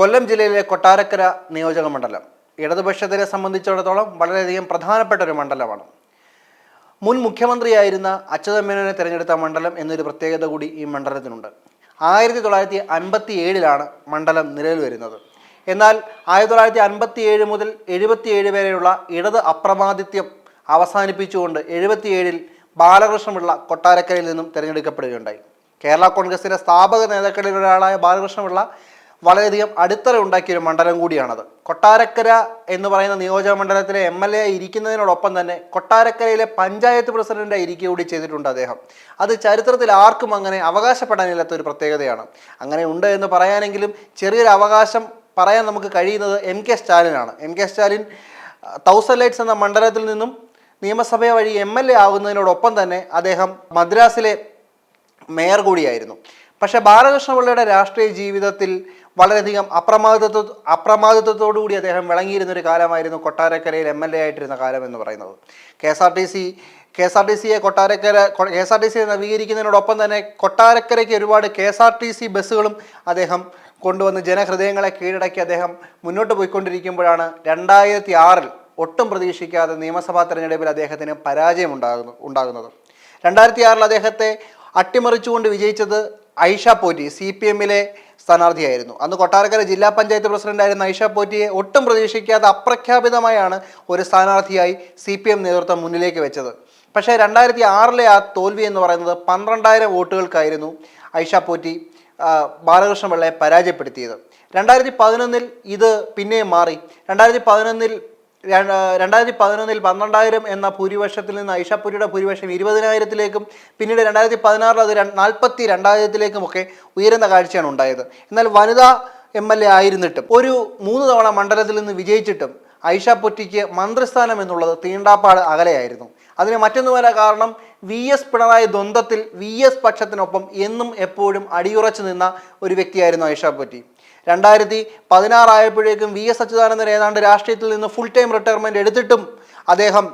കൊല്ലം ജില്ലയിലെ കൊട്ടാരക്കര നിയോജക മണ്ഡലം. ഇടതുപക്ഷത്തിനെ സംബന്ധിച്ചിടത്തോളം വളരെയധികം പ്രധാനപ്പെട്ട ഒരു മണ്ഡലമാണ്. മുൻ മുഖ്യമന്ത്രിയായിരുന്ന അച്യുതമേനോനെ തിരഞ്ഞെടുത്ത മണ്ഡലം എന്നൊരു പ്രത്യേകത കൂടി ഈ മണ്ഡലത്തിനുണ്ട്. ആയിരത്തി തൊള്ളായിരത്തി അൻപത്തി ഏഴിലാണ് മണ്ഡലം നിലവിൽ വരുന്നത്. എന്നാൽ ആയിരത്തി തൊള്ളായിരത്തി അൻപത്തി ഏഴ് മുതൽ എഴുപത്തിയേഴ് വരെയുള്ള ഇടത് അപ്രമാദിത്യം അവസാനിപ്പിച്ചുകൊണ്ട് എഴുപത്തിയേഴിൽ ബാലകൃഷ്ണപിള്ള കൊട്ടാരക്കരയിൽ നിന്നും തിരഞ്ഞെടുക്കപ്പെടുകയുണ്ടായി. കേരള കോൺഗ്രസിന്റെ സ്ഥാപക നേതാക്കളിൽ ഒരാളായ ബാലകൃഷ്ണപിള്ള വളരെയധികം അടിത്തറ ഉണ്ടാക്കിയ ഒരു മണ്ഡലം കൂടിയാണത്. കൊട്ടാരക്കര എന്ന് പറയുന്ന നിയോജക മണ്ഡലത്തിലെ എം എൽ എ ഇരിക്കുന്നതിനോടൊപ്പം തന്നെ കൊട്ടാരക്കരയിലെ പഞ്ചായത്ത് പ്രസിഡന്റായി ഇരിക്കുക കൂടി ചെയ്തിട്ടുണ്ട് അദ്ദേഹം. അത് ചരിത്രത്തിൽ ആർക്കും അങ്ങനെ അവകാശപ്പെടാനില്ലാത്ത ഒരു പ്രത്യേകതയാണ്. അങ്ങനെ ഉണ്ട് എന്ന് പറയാനെങ്കിലും ചെറിയൊരു അവകാശം പറയാൻ നമുക്ക് കഴിയുന്നത് M K സ്റ്റാലിനാണ് M K Stalin thousand lights എന്ന മണ്ഡലത്തിൽ നിന്നും നിയമസഭ വഴി എം എൽ എ ആകുന്നതിനോടൊപ്പം തന്നെ അദ്ദേഹം മദ്രാസിലെ മേയർ കൂടിയായിരുന്നു. പക്ഷേ ബാലകൃഷ്ണപിള്ളയുടെ രാഷ്ട്രീയ ജീവിതത്തിൽ വളരെയധികം അപ്രമാദിത്വ അപ്രമാദിത്വത്തോടുകൂടി അദ്ദേഹം വിളങ്ങിയിരുന്ന ഒരു കാലമായിരുന്നു കൊട്ടാരക്കരയിൽ എം എൽ എ ആയിട്ടിരുന്ന കാലം എന്ന് പറയുന്നത്. K S R T C K S R T സിയെ Kottarakkara K S R T സിയെ നവീകരിക്കുന്നതിനോടൊപ്പം തന്നെ കൊട്ടാരക്കരയ്ക്ക് ഒരുപാട് K S R T C ബസ്സുകളും അദ്ദേഹം കൊണ്ടുവന്ന് ജനഹൃദയങ്ങളെ കീഴടക്കി അദ്ദേഹം മുന്നോട്ട് പോയിക്കൊണ്ടിരിക്കുമ്പോഴാണ് രണ്ടായിരത്തി ആറിൽ ഒട്ടും പ്രതീക്ഷിക്കാതെ നിയമസഭാ തെരഞ്ഞെടുപ്പിൽ അദ്ദേഹത്തിന് പരാജയം ഉണ്ടാകുന്നു ഉണ്ടാകുന്നത്. രണ്ടായിരത്തി ആറിൽ അദ്ദേഹത്തെ അട്ടിമറിച്ചുകൊണ്ട് വിജയിച്ചത് ഐഷ പോറ്റി സി പി എമ്മിലെ സ്ഥാനാർത്ഥിയായിരുന്നു. അന്ന് കൊട്ടാരക്കര ജില്ലാ പഞ്ചായത്ത് പ്രസിഡന്റായിരുന്ന ഐഷ പോറ്റിയെ ഒട്ടും പ്രതീക്ഷിക്കാതെ അപ്രഖ്യാപിതമായാണ് ഒരു സ്ഥാനാർത്ഥിയായി സി പി എം നേതൃത്വം മുന്നിലേക്ക് വെച്ചത്. പക്ഷേ രണ്ടായിരത്തി ആറിലെ ആ തോൽവി എന്ന് പറയുന്നത് പന്ത്രണ്ടായിരം വോട്ടുകൾക്കായിരുന്നു ഐഷ പോറ്റി ബാലകൃഷ്ണ ബാലകൃഷ്ണപിള്ളയെ പരാജയപ്പെടുത്തിയത്. രണ്ടായിരത്തി പതിനൊന്നിൽ ഇത് പിന്നെയും മാറി. രണ്ടായിരത്തി പതിനൊന്നിൽ രണ്ടായിരത്തി പതിനൊന്നിൽ പന്ത്രണ്ടായിരം എന്ന ഭൂരിപക്ഷത്തിൽ നിന്ന് ഐഷാപുരിയുടെ ഭൂരിപക്ഷം ഇരുപതിനായിരത്തിലേക്കും പിന്നീട് രണ്ടായിരത്തി പതിനാറിൽ അത് നാൽപ്പത്തി നാൽപ്പത്തി രണ്ടായിരത്തിലേക്കുമൊക്കെ ഉയരുന്ന കാഴ്ചയാണ് ഉണ്ടായത്. എന്നാൽ വനിതാ എം എൽ എ ആയിരുന്നിട്ടും ഒരു മൂന്ന് തവണ മണ്ഡലത്തിൽ നിന്ന് വിജയിച്ചിട്ടും ഐഷ പൊറ്റിക്ക് മന്ത്രിസ്ഥാനം എന്നുള്ളത് തീണ്ടാപ്പാട് അകലെയായിരുന്നു. അതിന് മറ്റൊന്നുമല്ല കാരണം വി എസ് പിണറായി ദ്വന്ദ്ത്തിൽ വി എസ് പക്ഷത്തിനൊപ്പം എന്നും എപ്പോഴും അടിയുറച്ചു നിന്ന ഒരു വ്യക്തിയായിരുന്നു ഐഷ പൊറ്റി രണ്ടായിരത്തി പതിനാറായപ്പോഴേക്കും വി എസ് അച്യുതാനന്ദൻ ഏതാണ്ട് രാഷ്ട്രീയത്തിൽ നിന്ന് ഫുൾ ടൈം റിട്ടയർമെന്റ് എടുത്തിട്ടും അദ്ദേഹം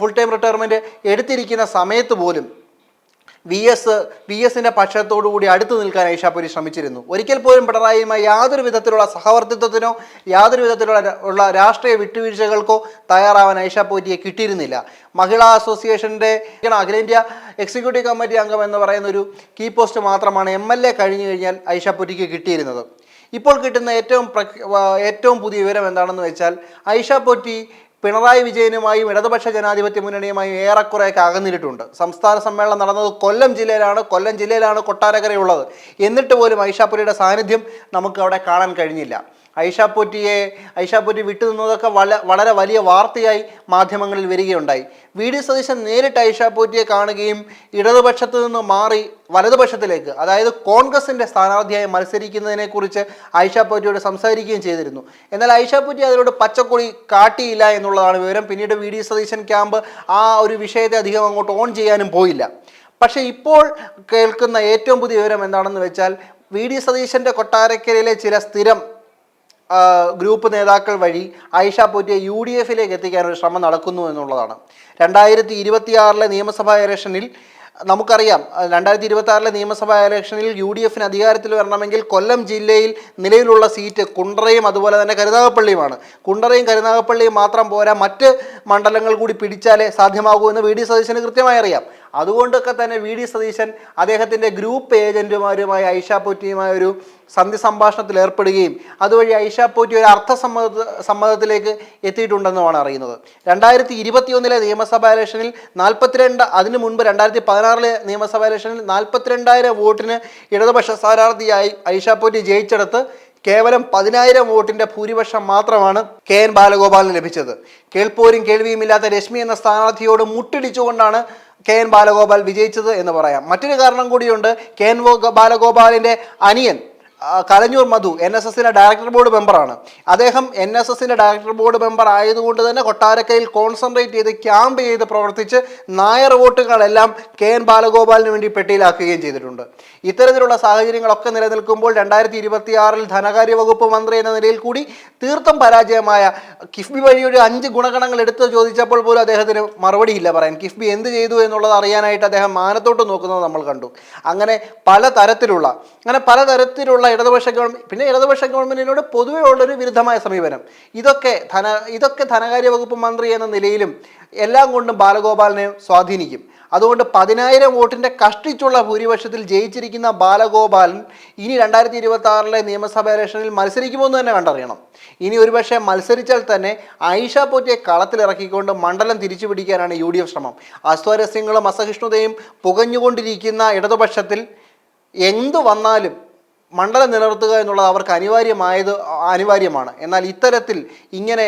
ഫുൾ ടൈം റിട്ടയർമെന്റ് എടുത്തിരിക്കുന്ന സമയത്ത് പോലും വി എസ് വി എസിന്റെ പക്ഷത്തോടുകൂടി അടുത്തു നിൽക്കാൻ ഐഷാപുരി ശ്രമിച്ചിരുന്നു. ഒരിക്കൽ പോലും പിണറായിയുമായി യാതൊരു വിധത്തിലുള്ള സഹവർത്തിത്വത്തിനോ യാതൊരു വിധത്തിലുള്ള ഉള്ള രാഷ്ട്രീയ വിട്ടുവീഴ്ചകൾക്കോ തയ്യാറാവാൻ ഐഷാപൂരിയെ കിട്ടിയിരുന്നില്ല. മഹിളാ അസോസിയേഷന്റെ അഖിലേന്ത്യാ എക്സിക്യൂട്ടീവ് കമ്മിറ്റി അംഗം എന്ന് പറയുന്ന ഒരു കീ പോസ്റ്റ് മാത്രമാണ് എം എൽ എ കഴിഞ്ഞു കഴിഞ്ഞാൽ ഐഷാപൂരിക്ക് കിട്ടിയിരുന്നത്. ഇപ്പോൾ കിട്ടുന്ന ഏറ്റവും ഏറ്റവും പുതിയ വിവരം എന്താണെന്ന് വെച്ചാൽ ഐഷ പൊറ്റി പിണറായി വിജയനുമായും ഇടതുപക്ഷ ജനാധിപത്യ മുന്നണിയുമായും ഏറെക്കുറെയൊക്കെ അകന്നിട്ടുണ്ട് സംസ്ഥാന സമ്മേളനം നടന്നത് കൊല്ലം ജില്ലയിലാണ്. കൊല്ലം ജില്ലയിലാണ് കൊട്ടാരക്കരയുള്ളത്. എന്നിട്ട് പോലും ഐഷാപുരിയുടെ സാന്നിധ്യം നമുക്ക് അവിടെ കാണാൻ കഴിഞ്ഞില്ല. ഐഷാപ്പൊറ്റിയെ ഐഷാപ്പൊറ്റി വിട്ടുനിന്നതൊക്കെ വള വളരെ വലിയ വാർത്തയായി മാധ്യമങ്ങളിൽ വരികയുണ്ടായി. വി. ഡി. സതീശൻ നേരിട്ട് ഐഷാപ്പൊറ്റിയെ കാണുകയും ഇടതുപക്ഷത്ത് നിന്ന് മാറി വലതുപക്ഷത്തിലേക്ക് അതായത് കോൺഗ്രസിന്റെ സ്ഥാനാർത്ഥിയായി മത്സരിക്കുന്നതിനെക്കുറിച്ച് ഐഷാപ്പൊറ്റിയോട് സംസാരിക്കുകയും ചെയ്തിരുന്നു. എന്നാൽ ഐഷാപ്പൊറ്റി അതിനോട് പച്ചക്കൊടി കാട്ടിയില്ല എന്നുള്ളതാണ് വിവരം. പിന്നീട് വി. ഡി. സതീശൻ ക്യാമ്പ് ആ ഒരു വിഷയത്തെ അധികം അങ്ങോട്ട് ഓൺ ചെയ്യാനും പോയില്ല. പക്ഷേ ഇപ്പോൾ കേൾക്കുന്ന ഏറ്റവും പുതിയ വിവരം എന്താണെന്ന് വെച്ചാൽ വി. ഡി. സതീശന്റെ കൊട്ടാരക്കരയിലെ ചില സ്ഥിരം ഗ്രൂപ്പ് നേതാക്കൾ വഴി ആയിഷ പോറ്റിയെ യു ഡി എഫിലേക്ക് എത്തിക്കാനൊരു ശ്രമം നടക്കുന്നു എന്നുള്ളതാണ്. രണ്ടായിരത്തി ഇരുപത്തിയാറിലെ നിയമസഭാ ഇലക്ഷനിൽ നമുക്കറിയാം രണ്ടായിരത്തി ഇരുപത്തി ആറിലെ നിയമസഭാ ഇലക്ഷനിൽ യു ഡി എഫിന് അധികാരത്തിൽ വരണമെങ്കിൽ കൊല്ലം ജില്ലയിൽ നിലവിലുള്ള സീറ്റ് കുണ്ടറയും അതുപോലെ തന്നെ കരുനാഗപ്പള്ളിയുമാണ്. കുണ്ടറയും കരുനാഗപ്പള്ളിയും മാത്രം പോരാ മറ്റ് മണ്ഡലങ്ങൾ കൂടി പിടിച്ചാലേ സാധ്യമാകൂ എന്ന് വി ഡി സതീശന് കൃത്യമായി അറിയാം. അതുകൊണ്ടൊക്കെ തന്നെ വി ഡി സതീശൻ അദ്ദേഹത്തിന്റെ ഗ്രൂപ്പ് ഏജന്റുമാരുമായി ഐഷ പോറ്റിയുമായ ഒരു സന്ധി സംഭാഷണത്തിൽ ഏർപ്പെടുകയും അതുവഴി ഐഷ പോറ്റി ഒരു അർത്ഥസമ്മത സമ്മതത്തിലേക്ക് എത്തിയിട്ടുണ്ടെന്നുമാണ് അറിയുന്നത്. രണ്ടായിരത്തി ഇരുപത്തിയൊന്നിലെ നിയമസഭാ ഇലക്ഷനിൽ നാൽപ്പത്തിരണ്ട് അതിനു മുൻപ് രണ്ടായിരത്തി പതിനാറിലെ നിയമസഭാ ഇലക്ഷനിൽ നാൽപ്പത്തിരണ്ടായിരം വോട്ടിന് ഇടതുപക്ഷ സ്ഥാനാർത്ഥിയായി ഐഷ പോറ്റി ജയിച്ചെടുത്ത് കേവലം പതിനായിരം വോട്ടിന്റെ ഭൂരിപക്ഷം മാത്രമാണ് കെ എൻ ബാലഗോപാലിന് ലഭിച്ചത്. കേൾപ്പോരും കേൾവിയുമില്ലാത്ത രശ്മി എന്ന സ്ഥാനാർത്ഥിയോട് മുട്ടിടിച്ചുകൊണ്ടാണ് കെ എൻ ബാലഗോപാൽ വിജയിച്ചത് എന്ന് പറയാം. മറ്റൊരു കാരണം കൂടിയുണ്ട് കെ എൻ ബാലഗോപാലിന്റെ അനിയൻ കലഞ്ഞൂർ മധു എൻ എസ് എസിന്റെ ഡയറക്ടർ ബോർഡ് മെമ്പറാണ് അദ്ദേഹം എൻ എസ് എസിന്റെ ഡയറക്ടർ ബോർഡ് മെമ്പർ ആയതുകൊണ്ട് തന്നെ കൊട്ടാരക്കയിൽ കോൺസെൻട്രേറ്റ് ചെയ്ത് ക്യാമ്പ് ചെയ്ത് പ്രവർത്തിച്ച് നായർ വോട്ടുകളെല്ലാം കെ എൻ ബാലഗോപാലിന് വേണ്ടി പെട്ടിയിലാക്കുകയും ചെയ്തിട്ടുണ്ട്. ഇത്തരത്തിലുള്ള സാഹചര്യങ്ങളൊക്കെ നിലനിൽക്കുമ്പോൾ രണ്ടായിരത്തി ഇരുപത്തിയാറിൽ ധനകാര്യ വകുപ്പ് മന്ത്രി എന്ന നിലയിൽ കൂടി തീർത്തും പരാജയമായ കിഫ്ബി വഴി ഒരു അഞ്ച് ഗുണഗണങ്ങൾ എടുത്ത് ചോദിച്ചപ്പോൾ പോലും അദ്ദേഹത്തിന് മറുപടിയില്ല പറയാൻ. കിഫ്ബി എന്ത് ചെയ്തു എന്നുള്ളത് അറിയാനായിട്ട് അദ്ദേഹം മാനത്തോട്ട് നോക്കുന്നത് നമ്മൾ കണ്ടു. അങ്ങനെ പലതരത്തിലുള്ള അങ്ങനെ പല തരത്തിലുള്ള ഇടതുപക്ഷ ഗവൺമെന്റ് പിന്നെ ഇടതുപക്ഷ ഗവൺമെന്റിനോട് പൊതുവെ ഉള്ളൊരു വിരുദ്ധമായ സമീപനം. ഇതൊക്കെ ധന ഇതൊക്കെ ധനകാര്യ വകുപ്പ് മന്ത്രി എന്ന നിലയിലും എല്ലാം കൊണ്ടും ബാലഗോപാലിനെ സ്വാധീനിക്കും. അതുകൊണ്ട് പതിനായിരം വോട്ടിന്റെ കഷ്ടിച്ചുള്ള ഭൂരിപക്ഷത്തിൽ ജയിച്ചിരിക്കുന്ന ബാലഗോപാലൻ ഇനി രണ്ടായിരത്തി ഇരുപത്തി ആറിലെ നിയമസഭാ ഇലക്ഷനിൽ മത്സരിക്കുമോ എന്ന് തന്നെ കണ്ടറിയണം. ഇനി ഒരുപക്ഷെ മത്സരിച്ചാൽ തന്നെ ആയിഷ പോറ്റിയെ കളത്തിലിറക്കിക്കൊണ്ട് മണ്ഡലം തിരിച്ചു പിടിക്കാനാണ് യു ഡി എഫ് ശ്രമം. അസ്വാരസ്യങ്ങളും അസഹിഷ്ണുതയും പുകഞ്ഞുകൊണ്ടിരിക്കുന്ന ഇടതുപക്ഷത്തിൽ എന്തു വന്നാലും മണ്ഡലം നിലനിർത്തുക എന്നുള്ളത് അവർക്ക് അനിവാര്യമായത് അനിവാര്യമാണ്. എന്നാൽ ഇത്തരത്തിൽ ഇങ്ങനെ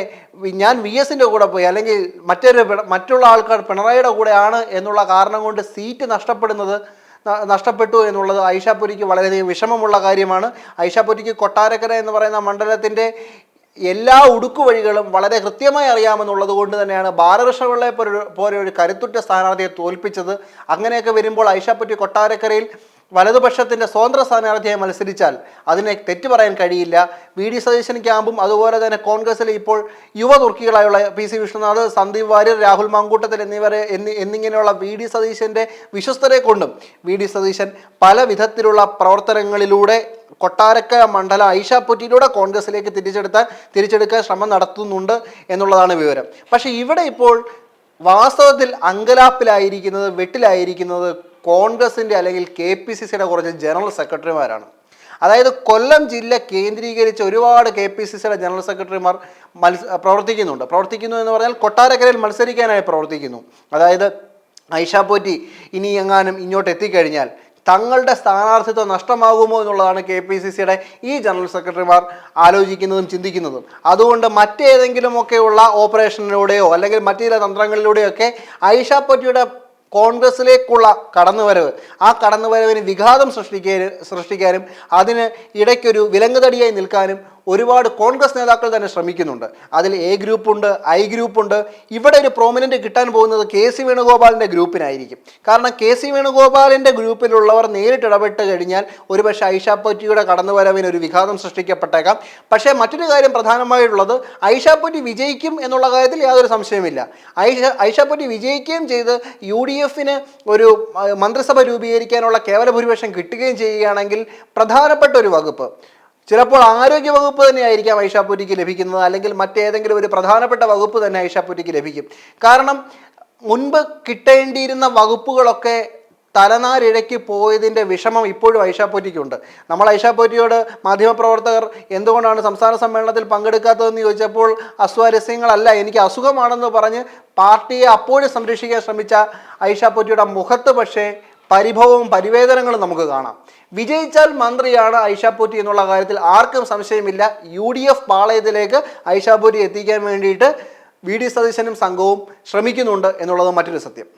ഞാൻ വി എസിന്റെ കൂടെ പോയി അല്ലെങ്കിൽ മറ്റൊരു മറ്റുള്ള ആൾക്കാർ പിണറായിയുടെ കൂടെയാണ് എന്നുള്ള കാരണം കൊണ്ട് സീറ്റ് നഷ്ടപ്പെടുന്നത് നഷ്ടപ്പെട്ടു എന്നുള്ളത് ഐഷാപുരിക്ക് വളരെയധികം വിഷമമുള്ള കാര്യമാണ്. ഐഷാപുരിക്ക് കൊട്ടാരക്കര എന്ന് പറയുന്ന മണ്ഡലത്തിന്റെ എല്ലാ ഉടുക്കുവഴികളും വളരെ കൃത്യമായി അറിയാമെന്നുള്ളത് കൊണ്ട് തന്നെയാണ് ബാലകൃഷ്ണപിള്ളയെ പോലെ ഒരു കരുത്തുറ്റ സ്ഥാനാർത്ഥിയെ തോൽപ്പിച്ചത്. അങ്ങനെയൊക്കെ വരുമ്പോൾ ഐഷാപ്പറ്റി കൊട്ടാരക്കരയിൽ വലതുപക്ഷത്തിന്റെ സ്വതന്ത്ര സ്ഥാനാർത്ഥിയായി മത്സരിച്ചാൽ അതിനെ തെറ്റു പറയാൻ കഴിയില്ല. വി ഡി സതീശൻ ക്യാമ്പും അതുപോലെ തന്നെ കോൺഗ്രസിൽ ഇപ്പോൾ യുവ തുർക്കികളായുള്ള പി സി വിഷ്ണുനാഥ് സന്ദീപ് വാര്യർ രാഹുൽ മാങ്കൂട്ടത്തിൽ എന്നിവരെ എന്നി എന്നിങ്ങനെയുള്ള വി ഡി സതീശന്റെ വിശ്വസ്തരെ കൊണ്ടും വി ഡി സതീശൻ പല വിധത്തിലുള്ള പ്രവർത്തനങ്ങളിലൂടെ കൊട്ടാരക്കര മണ്ഡലം ഐഷാപ്പുറ്റിയിലൂടെ കോൺഗ്രസിലേക്ക് തിരിച്ചെടുത്താൻ തിരിച്ചെടുക്കാൻ ശ്രമം നടത്തുന്നുണ്ട് എന്നുള്ളതാണ് വിവരം. പക്ഷേ ഇവിടെ ഇപ്പോൾ വാസ്തവത്തിൽ അങ്കലാപ്പിലായിരിക്കുന്നത് വെട്ടിലായിരിക്കുന്നത് കോൺഗ്രസിന്റെ അല്ലെങ്കിൽ കെ പി സി സിയുടെ കുറച്ച് ജനറൽ സെക്രട്ടറിമാരാണ്. അതായത് കൊല്ലം ജില്ല കേന്ദ്രീകരിച്ച് ഒരുപാട് കെ പി സി സിയുടെ ജനറൽ സെക്രട്ടറിമാർ മത്സ പ്രവർത്തിക്കുന്നുണ്ട്. പ്രവർത്തിക്കുന്നു എന്ന് പറഞ്ഞാൽ കൊട്ടാരക്കരയിൽ മത്സരിക്കാനായി പ്രവർത്തിക്കുന്നു. അതായത് ഐഷ പോറ്റി ഇനി എങ്ങാനും ഇങ്ങോട്ട് എത്തിക്കഴിഞ്ഞാൽ തങ്ങളുടെ സ്ഥാനാർത്ഥിത്വം നഷ്ടമാകുമോ എന്നുള്ളതാണ് കെ പി സി സിയുടെ ഈ ജനറൽ സെക്രട്ടറിമാർ ആലോചിക്കുന്നതും ചിന്തിക്കുന്നതും. അതുകൊണ്ട് മറ്റേതെങ്കിലുമൊക്കെയുള്ള ഓപ്പറേഷനിലൂടെയോ അല്ലെങ്കിൽ മറ്റു ചില തന്ത്രങ്ങളിലൂടെയൊക്കെ ഐഷ പോറ്റിയുടെ കോൺഗ്രസിലേക്കുള്ള കടന്നുവരവ്. ആ കടന്നുവരവിന് വിഘാതം സൃഷ്ടിക്കാനും സൃഷ്ടിക്കാനും അതിന് ഇടയ്ക്കൊരു വിലങ്ങുതടിയായി നിൽക്കാനും ഒരുപാട് കോൺഗ്രസ് നേതാക്കൾ തന്നെ ശ്രമിക്കുന്നുണ്ട്. അതിൽ എ ഗ്രൂപ്പുണ്ട് ഐ ഗ്രൂപ്പുണ്ട് ഇവിടെ ഒരു പ്രോമിനന്റ് കിട്ടാൻ പോകുന്നത് കെ സി വേണുഗോപാലിന്റെ ഗ്രൂപ്പിനായിരിക്കും. കാരണം കെ സി വേണുഗോപാലിന്റെ ഗ്രൂപ്പിലുള്ളവർ നേരിട്ട് ഇടപെട്ട് കഴിഞ്ഞാൽ ഒരുപക്ഷെ ഐഷ പൊറ്റിയുടെ കടന്നുവരവിന് ഒരു വിഘാതം സൃഷ്ടിക്കപ്പെട്ടേക്കാം. പക്ഷേ മറ്റൊരു കാര്യം പ്രധാനമായിട്ടുള്ളത് ഐഷ വിജയിക്കും എന്നുള്ള കാര്യത്തിൽ യാതൊരു സംശയമില്ല ഐഷ ഐഷ പൊറ്റി വിജയിക്കുകയും ചെയ്ത് യു ഡി എഫിന് ഒരു മന്ത്രിസഭ രൂപീകരിക്കാനുള്ള കേവല ഭൂരിപക്ഷം കിട്ടുകയും ചെയ്യുകയാണെങ്കിൽ പ്രധാനപ്പെട്ട ഒരു വകുപ്പ് ചിലപ്പോൾ ആരോഗ്യ വകുപ്പ് തന്നെയായിരിക്കാം ഐഷാപ്പൂരിക്ക് ലഭിക്കുന്നത് അല്ലെങ്കിൽ മറ്റേതെങ്കിലും ഒരു പ്രധാനപ്പെട്ട വകുപ്പ് തന്നെ ഐഷാപ്പൂരിക്ക് ലഭിക്കും. കാരണം മുൻപ് കിട്ടേണ്ടിയിരുന്ന വകുപ്പുകളൊക്കെ തലനാരിഴയ്ക്ക് പോയതിന്റെ വിഷമം ഇപ്പോഴും ഐഷാപ്പോറ്റിക്കുണ്ട് നമ്മൾ ഐഷാപ്പോറ്റിയോട് മാധ്യമപ്രവർത്തകർ എന്തുകൊണ്ടാണ് സംസ്ഥാന സമ്മേളനത്തിൽ പങ്കെടുക്കാത്തതെന്ന് ചോദിച്ചപ്പോൾ അസ്വാരസ്യങ്ങളല്ല എനിക്ക് അസുഖമാണെന്ന് പറഞ്ഞ് പാർട്ടിയെ അപ്പോഴും സംരക്ഷിക്കാൻ ശ്രമിച്ച ഐഷാപ്പോറ്റിയുടെ മുഖത്ത് പക്ഷേ പരിഭവവും പരിവേദനങ്ങളും നമുക്ക് കാണാം. വിജയിച്ചാൽ മന്ത്രിയാണ് ഐഷാപൂറ്റി എന്നുള്ള കാര്യത്തിൽ ആർക്കും സംശയമില്ല. യു ഡി എഫ് പാളയത്തിലേക്ക് ഐഷാപൂറ്റി എത്തിക്കാൻ വേണ്ടിയിട്ട് വി ഡി സതീശനും സംഘവും ശ്രമിക്കുന്നുണ്ട് എന്നുള്ളത് മറ്റൊരു സത്യം.